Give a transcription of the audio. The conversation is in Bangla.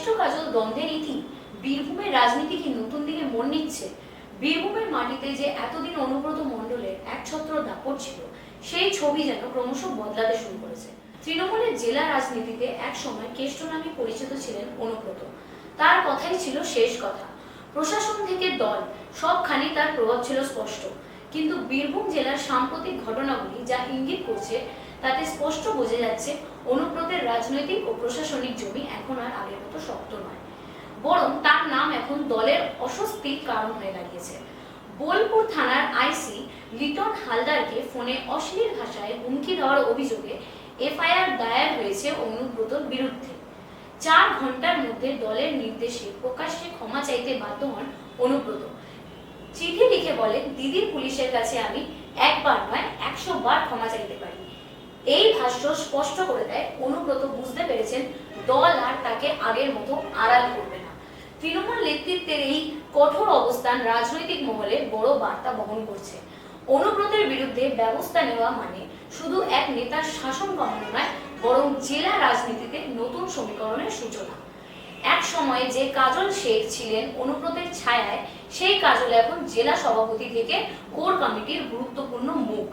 স্পষ্ট কাজল দ্বন্দ্বের ইতি। বীরভূমের রাজনীতি কি নতুন দিকে মোড় নিচ্ছে? বীরভূমের মাটিতে যে এতদিন অনুব্রত মণ্ডলের দাপট ছিল, সেই ছবি যেন ক্রমশ বদলাতে শুরু করেছে। তৃণমূলের জেলা রাজনীতিতে এক সময় কেষ্ট নামে পরিচিত ছিলেন অনুব্রত। তার কথাই ছিল শেষ কথা। প্রশাসন থেকে দল, সবখানি তার প্রভাব ছিল স্পষ্ট। কিন্তু বীরভূম জেলার সাম্প্রতিক ঘটনাগুলি যা ইঙ্গিত করছে তাতে স্পষ্ট বোঝা যাচ্ছে অনুব্রতের রাজনৈতিক ও প্রশাসনিক জমি এখন আর আগের মতো শক্ত নয়। বরং তার নাম এখন দলের অস্বস্তির কারণ হয়ে দাঁড়িয়েছে। বোলপুর থানার আইসি লিটন হালদারকে ফোনে অশ্লীল ভাষায় হুমকি দেওয়ার অভিযোগে এফআইআর দায়ের হয়েছে অনুব্রতর বিরুদ্ধে। চার ঘণ্টার মধ্যে দলের নির্দেশে প্রকাশ্যে ক্ষমা চাইতে বাধ্য হন অনুব্রত। চিঠি লিখে বলেন, দিদির পুলিশের কাছে আমি একবার নয়, একশো বার ক্ষমা চাইতে পারি ভাষ্য স্পষ্ট করে দেয়, অনুব্রত বুঝতে পেরেছেন দল আর তাকে আগের মতো আড়াল করবে না। তৃণমূল নেতৃত্বের এই কঠোর অবস্থান রাজনৈতিক মহলে বড় বার্তা বহন করছে। অনুব্রতের বিরুদ্ধে ব্যবস্থা নেওয়া মানে শুধু এক নেতার শাসন কমানো নয়, বরং জেলা রাজনীতিতে নতুন সমীকরণের সূচনা। এক সময়ে যে কাজল শেখ ছিলেন অনুব্রতের ছায়ায়, সেই কাজল এখন জেলা সভাপতি থেকে কোর কমিটির গুরুত্বপূর্ণ মুখ।